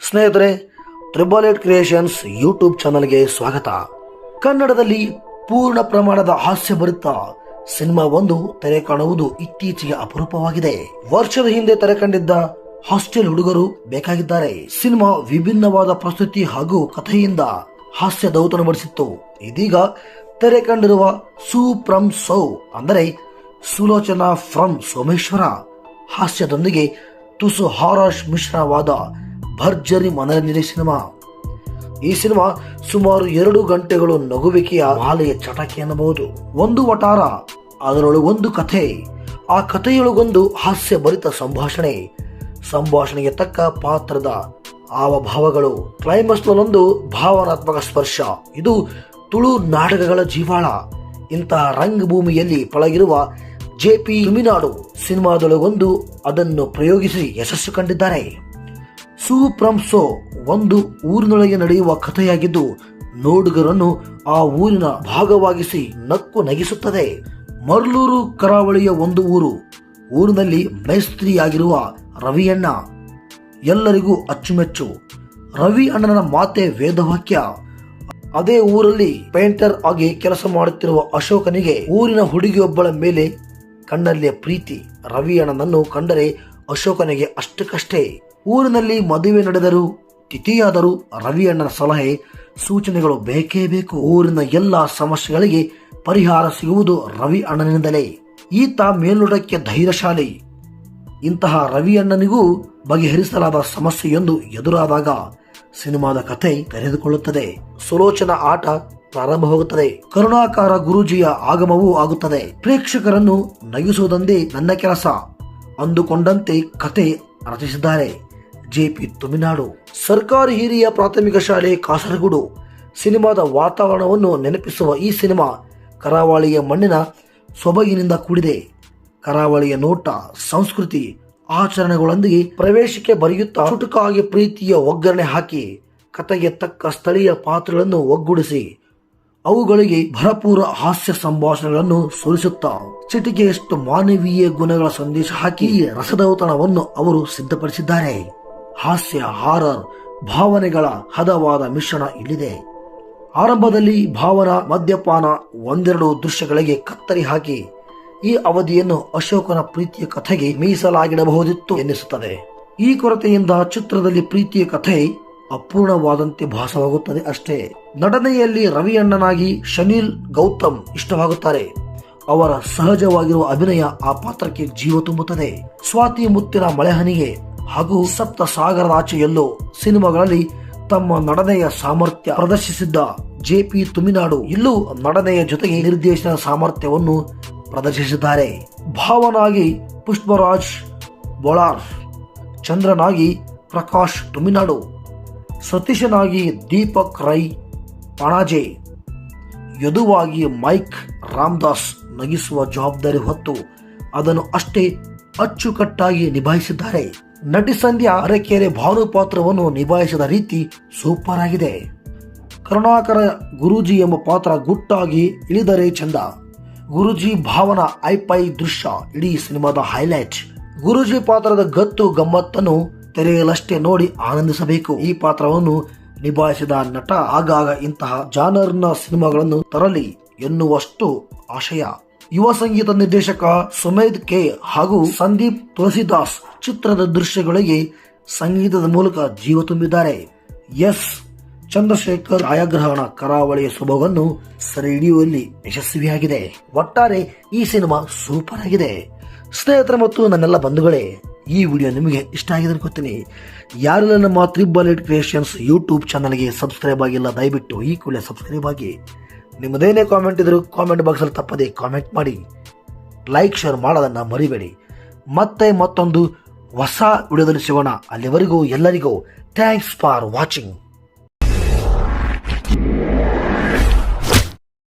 ಸ್ನೇಹಿತರೆ triple eight creations YouTube ಚಾನಲ್ಗೆ ಸ್ವಾಗತ. ಕನ್ನಡದಲ್ಲಿ ಪೂರ್ಣ ಪ್ರಮಾಣದ ಹಾಸ್ಯ ಭರಿತ ಸಿನಿಮಾ ಒಂದು ತೆರೆ ಕಾಣುವುದು ಇತ್ತೀಚೆಗೆ ಅಪರೂಪವಾಗಿದೆ. ವರ್ಷದ ಹಿಂದೆ ತೆರೆ ಕಂಡಿದ್ದ ಹಾಸ್ಟೆಲ್ ಹುಡುಗರು ಬೇಕಾಗಿದ್ದಾರೆ. ಸಿನಿಮಾ ವಿಭಿನ್ನವಾದ ಪ್ರಸ್ತುತಿ ಹಾಗೂ ಕಥೆಯಿಂದ ಹಾಸ್ಯ ದೌತನ ಬಡಿಸಿತ್ತು ಇದೀಗ ತೆರೆ ಕಂಡಿರುವ ಸು ಫ್ರಮ್ ಸೌ ಅಂದರೆ ಸುಲೋಚನಾ ಫ್ರಮ್ ಸೋಮೇಶ್ವರ ಹಾಸ್ಯದೊಂದಿಗೆ ತುಸು ಹಾರಾಶ್ ಮಿಶ್ರವಾದ ಭರ್ಜರಿ ಮನರಂಜನೆ ಸಿನಿಮಾ. ಈ ಸಿನಿಮಾ ಸುಮಾರು ಎರಡು ಗಂಟೆಗಳು ನಗುವಿಕೆಯ ಮಾಲೆಯ ಚಟಕೆ ಎನ್ನಬಹುದು. ಒಂದು ವಟಾರ, ಅದರೊಳಗೆ ಒಂದು ಕಥೆ. ಆ ಕಥೆಯೊಳಗೊಂದು ಹಾಸ್ಯ ಭರಿತ ಸಂಭಾಷಣೆ. ಸಂಭಾಷಣೆಗೆ ತಕ್ಕ ಪಾತ್ರದ ಹಾವಭಾವಗಳು. ಕ್ಲೈಮ್ಯಾಕ್ಸ್ನಲ್ಲೊಂದು ಭಾವನಾತ್ಮಕ ಸ್ಪರ್ಶ. ಇದು ತುಳು ನಾಟಕಗಳ ಜೀವಾಳ. ಇಂತಹ ರಂಗಭೂಮಿಯಲ್ಲಿ ಪಳಗಿರುವ ಜೆ ಪಿ ತುಮಿನಾಡು ಸಿನಿಮಾದೊಳಗೊಂದು ಅದನ್ನು ಪ್ರಯೋಗಿಸಿ ಯಶಸ್ಸು ಕಂಡಿದ್ದಾರೆ. ಸೂಪ್ರಂಸೋ ಒಂದು ಊರಿನೊಳಗೆ ನಡೆಯುವ ಕಥೆಯಾಗಿದ್ದು, ನೋಡುಗರನ್ನು ಆ ಊರಿನ ಭಾಗವಾಗಿಸಿ ನಕ್ಕು ನಗಿಸುತ್ತದೆ. ಮರ್ಲೂರು ಕರಾವಳಿಯ ಒಂದು ಊರು. ಊರಿನಲ್ಲಿ ಮೇಸ್ತ್ರಿಯಾಗಿರುವ ರವಿಯಣ್ಣ. ಎಲ್ಲರಿಗೂ ಅಚ್ಚುಮೆಚ್ಚು. ರವಿ ಅಣ್ಣನ ಮಾತೆ ವೇದವಾಕ್ಯ. ಅದೇ ಊರಲ್ಲಿ ಪೇಂಟರ್ ಆಗಿ ಕೆಲಸ ಮಾಡುತ್ತಿರುವ ಅಶೋಕನಿಗೆ ಊರಿನ ಹುಡುಗಿಯೊಬ್ಬಳ ಮೇಲೆ ಕಣ್ಣಲ್ಲಿಯ ಪ್ರೀತಿ. ರವಿ ಅಣ್ಣನನ್ನು ಕಂಡರೆ ಅಶೋಕನಿಗೆ ಅಷ್ಟಕ್ಕಷ್ಟೇ. ಊರಿನಲ್ಲಿ ಮದುವೆ ನಡೆದರೂ ತಿಥಿಯಾದರೂ ರವಿ ಅಣ್ಣನ ಸಲಹೆ, ಸೂಚನೆಗಳು ಬೇಕೇ ಬೇಕು. ಊರಿನ ಎಲ್ಲ ಸಮಸ್ಯೆಗಳಿಗೆ ಪರಿಹಾರ ಸಿಗುವುದು ರವಿ ಅಣ್ಣನಿಂದಲೇ. ಈತ ಮೇಲ್ನೋಟಕ್ಕೆ ಧೈರ್ಯಶಾಲಿ. ಇಂತಹ ರವಿ ಅಣ್ಣನಿಗೂ ಬಗೆಹರಿಸಲಾದ ಸಮಸ್ಯೆಯೊಂದು ಎದುರಾದಾಗ ಸಿನಿಮಾದ ಕಥೆ ತೆರೆದುಕೊಳ್ಳುತ್ತದೆ. ಸುಲೋಚನ ಆಟ ಪ್ರಾರಂಭವಾಗುತ್ತದೆ ಕರುಣಾಕಾರ ಗುರೂಜಿಯ ಆಗಮವೂ ಆಗುತ್ತದೆ. ಪ್ರೇಕ್ಷಕರನ್ನು ನಗಿಸುವುದೊಂದೇ ನನ್ನ ಕೆಲಸ. ಅಂದುಕೊಂಡಂತೆ ಕತೆ ರಚಿಸಿದ್ದಾರೆ. ಜೆಪಿ ತುಮಿನಾಡು ಸರ್ಕಾರಿ ಹಿರಿಯ ಪ್ರಾಥಮಿಕ ಶಾಲೆ ಕಾಸರಗೋಡು. ಸಿನಿಮಾದ ವಾತಾವರಣವನ್ನು ನೆನಪಿಸುವ ಈ ಸಿನಿಮಾ ಕರಾವಳಿಯ ಮಣ್ಣಿನ ಸೊಬಗಿನಿಂದ ಕೂಡಿದೆ. ಕರಾವಳಿಯ ನೋಟ, ಸಂಸ್ಕೃತಿ, ಆಚರಣೆಗಳೊಂದಿಗೆ ಪ್ರವೇಶಕ್ಕೆ ಬರೆಯುತ್ತಾ ಚುಟುಕಾಗಿ ಪ್ರೀತಿಯ ಒಗ್ಗರಣೆ ಹಾಕಿ ಕತೆಗೆ ತಕ್ಕ ಸ್ಥಳೀಯ ಪಾತ್ರಗಳನ್ನು ಒಗ್ಗೂಡಿಸಿ ಅವುಗಳಿಗೆ ಭರಪೂರ ಹಾಸ್ಯ ಸಂಭಾಷಣೆಗಳನ್ನು ಸುರಿಸುತ್ತಾ ಚಿಟಿಕೆಯಷ್ಟು ಮಾನವೀಯ ಗುಣಗಳ ಸಂದೇಶ ಹಾಕಿ ರಸದೌತಣವನ್ನು ಅವರು ಸಿದ್ಧಪಡಿಸಿದ್ದಾರೆ. ಹಾಸ್ಯ, ಹಾರರ್, ಭಾವನೆಗಳ ಹದವಾದ ಮಿಶ್ರಣ ಇಲ್ಲಿದೆ. ಆರಂಭದಲ್ಲಿ ಭಾವನ ಮದ್ಯಪಾನ ಒಂದೆರಡು ದೃಶ್ಯಗಳಿಗೆ ಕತ್ತರಿ ಹಾಕಿ, ಈ ಅವಧಿಯನ್ನು ಅಶೋಕನ ಪ್ರೀತಿಯ ಕಥೆಗೆ ಮೀಸಲಾಗಿಡಬಹುದಿತ್ತು ಎನ್ನಿಸುತ್ತದೆ. ಈ ಕೊರತೆಯಿಂದ ಚಿತ್ರದಲ್ಲಿ ಪ್ರೀತಿಯ ಕಥೆ ಅಪೂರ್ಣವಾದಂತೆ ಭಾಸವಾಗುತ್ತದೆ ಅಷ್ಟೇ. ನಟನೆಯಲ್ಲಿ ರವಿಯಣ್ಣನಾಗಿ ಶನೀಲ್ ಗೌತಮ್ ಇಷ್ಟವಾಗುತ್ತಾರೆ. ಅವರ ಸಹಜವಾಗಿರುವ ಅಭಿನಯ ಆ ಪಾತ್ರಕ್ಕೆ ಜೀವ ತುಂಬುತ್ತದೆ. ಸ್ವಾತಿ ಮುತ್ತಿನ ಮಳೆಹನಿಗೆ ಹಾಗೂ ಸಪ್ತ ಸಾಗರದಾಚೆಯಲ್ಲೋ ಸಿನಿಮಾಗಳಲ್ಲಿ ತಮ್ಮ ನಡನೆಯ ಸಾಮರ್ಥ್ಯ ಪ್ರದರ್ಶಿಸಿದ್ದ ಜೆ ಪಿ ತುಮಿನಾಡು ಇಲ್ಲೂ ನಡನೆಯ ಜೊತೆಗೆ ನಿರ್ದೇಶನ ಸಾಮರ್ಥ್ಯವನ್ನು ಪ್ರದರ್ಶಿಸಿದ್ದಾರೆ. ಭಾವನಾಗಿ ಪುಷ್ಪರಾಜ್, ಬೊಳಾರ್, ಚಂದ್ರನಾಗಿ ಪ್ರಕಾಶ್ ತುಮಿನಾಡು, ಸತೀಶನಾಗಿ ದೀಪಕ್ ರೈ, ಪಣಾಜೆ, ಯದುವಾಗಿ ಮೈಕ್ ರಾಮದಾಸ್ ನಗಿಸುವ ಜವಾಬ್ದಾರಿ ಹೊತ್ತು ಅದನ್ನು ಅಷ್ಟೇ ಅಚ್ಚುಕಟ್ಟಾಗಿ ನಿಭಾಯಿಸಿದ್ದಾರೆ. ನಟಿ ಸಂಧ್ಯಾ ಅರಕೆರೆ ಭಾನು ಪಾತ್ರವನ್ನು ನಿಭಾಯಿಸಿದ ರೀತಿ ಸೂಪರ್ ಆಗಿದೆ. ಕರುಣಾಕರ ಗುರೂಜಿ ಎಂಬ ಪಾತ್ರ ಗುಟ್ಟಾಗಿ ಇಳಿದರೆ ಚಂದ. ಗುರುಜಿ ಭಾವನ ಐಪೈ ದೃಶ್ಯ, ಇಡೀ ಸಿನಿಮಾದ ಹೈಲೈಟ್. ಗುರುಜಿ ಪಾತ್ರದ ಗತ್ತು ಗಮ್ಮತ್ತನ್ನು ತೆರೆಯಲಷ್ಟೇ ನೋಡಿ ಆನಂದಿಸಬೇಕು. ಈ ಪಾತ್ರವನ್ನು ನಿಭಾಯಿಸಿದ ನಟ ಆಗಾಗ ಇಂತಹ ಜಾನರ್ನ ಸಿನಿಮಾಗಳನ್ನು ತರಲಿ ಎನ್ನುವಷ್ಟು ಆಶಯ. ಯುವ ಸಂಗೀತ ನಿರ್ದೇಶಕ ಸುಮೇದ್ ಕೆ ಹಾಗೂ ಸಂದೀಪ್ ತುಳಸಿದಾಸ್ ಚಿತ್ರದ ದೃಶ್ಯಗಳಿಗೆ ಸಂಗೀತದ ಮೂಲಕ ಜೀವ ತುಂಬಿದ್ದಾರೆ. ಎಸ್. ಚಂದ್ರಶೇಖರ್ ಛಾಯಾಗ್ರಹಣ ಕರಾವಳಿಯ ಸ್ವಭಾವವನ್ನು ಸೆರೆಹಿಡಿಯುವಲ್ಲಿ ಯಶಸ್ವಿಯಾಗಿದೆ. ಒಟ್ಟಾರೆ ಈ ಸಿನಿಮಾ ಸೂಪರ್ ಆಗಿದೆ. ಸ್ನೇಹಿತರೆ ಮತ್ತು ನನ್ನೆಲ್ಲ ಬಂಧುಗಳೇ, ಈ ವಿಡಿಯೋ ನಿಮಗೆ ಇಷ್ಟ ಆಗಿದೆ ಅನ್ಕೋತೀನಿ. ಯಾರೆಲ್ಲ ನಮ್ಮ ತ್ರಿಬಲ್ ಕ್ರಿಯೇಷನ್ಸ್ ಯೂಟ್ಯೂಬ್ ಚಾನಲ್ಗೆ ಸಬ್ಸ್ಕ್ರೈಬ್ ಆಗಿಲ್ಲ, ದಯವಿಟ್ಟು ಈ ಕೂಡಲೇ ಸಬ್ಸ್ಕ್ರೈಬ್ ಆಗಿ. ನಿಮ್ಮದೇನೇ ಕಾಮೆಂಟ್ ಇದ್ರೂ ಕಾಮೆಂಟ್ ಬಾಕ್ಸಲ್ಲಿ ತಪ್ಪದೆ ಕಾಮೆಂಟ್ ಮಾಡಿ. ಲೈಕ್ ಶೇರ್ ಮಾಡೋದನ್ನು ಮರಿಬೇಡಿ. ಮತ್ತೆ ಮತ್ತೊಂದು ಹೊಸ ವಿಡಿಯೋದಲ್ಲಿ ಸಿಗೋಣ. ಅಲ್ಲಿವರೆಗೂ ಎಲ್ಲರಿಗೂ ಥ್ಯಾಂಕ್ಸ್ ಫಾರ್ ವಾಚಿಂಗ್